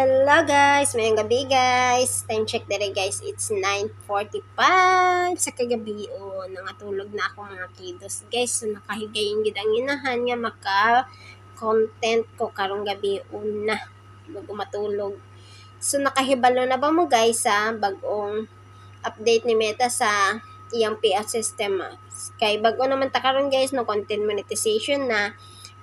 Hello guys, mayang gabi guys. Time check dere guys, it's 9.45 sa kagabi o nangatulog na ako mga kiddos. Guys, so nakahigay yung gidang inahan nga maka content ko karong gabi una bago matulog. So nakahibalo na ba mo guys sa bagong update ni Meta sa iyang PA system. Kay bago naman ta karon guys no content monetization na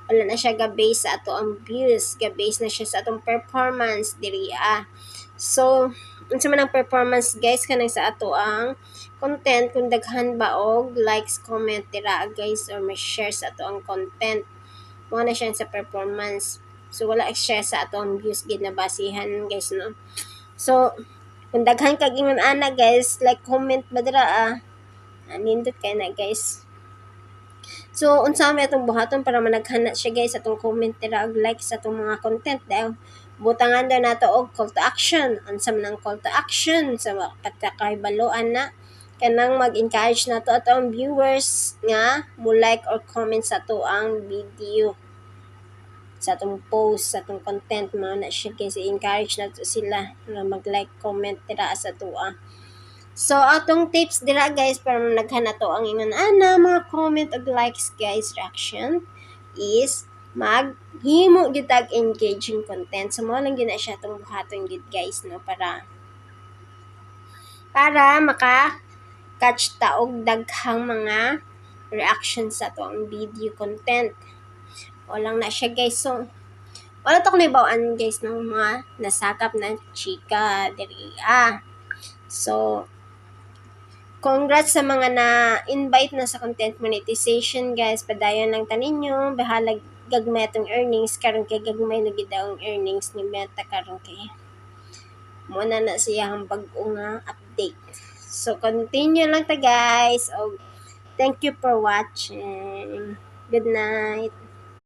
wala na siya ga-base sa ato ang views, ga-base na siya sa atong performance diri ah. So, unsa man ang performance guys kanang sa ato ang content kung daghan ba og likes, comment dira guys or may share sa ato ang content. Mo na siya sa performance. So wala share sa ato ang views gid na basihan guys no. So, kung daghan kag ingon ana guys, like comment ba dira ah. Nindot kay na guys. So, unsa may atong buhaton para managhana siya guys atong comment dira og like sa atong mga content dahil butangan daw nato og call to action. Unsa man ang call to action sa pagkakahibaloan na kanang mag-encourage nato atong viewers nga mo like or comment sa ato ang video sa atong post, sa atong content mo na siya guys i-encourage nato sila na mag-like, comment dira sa tuwa. So, atong tips dira guys para naghanap to ang ingon ana mga comment ug likes guys reaction is maghimo gyud tag engaging content. So, mo lang gyud na siya atong buhaton gyud guys no para para maka catch ta og daghang mga reactions sa to video content. Walang na siya guys. So, wala to kung guys ng mga nasakap na chika diri ah. So, congrats sa mga na-invite na sa content monetization guys. Padayon lang tanin nyo. Bahala gagmay atong earnings. Karon kay gagmay na ang earnings ni Meta karon kay muna na siya ang bag-o nga update. So, continue lang ta guys. Oh, thank you for watching. Good night.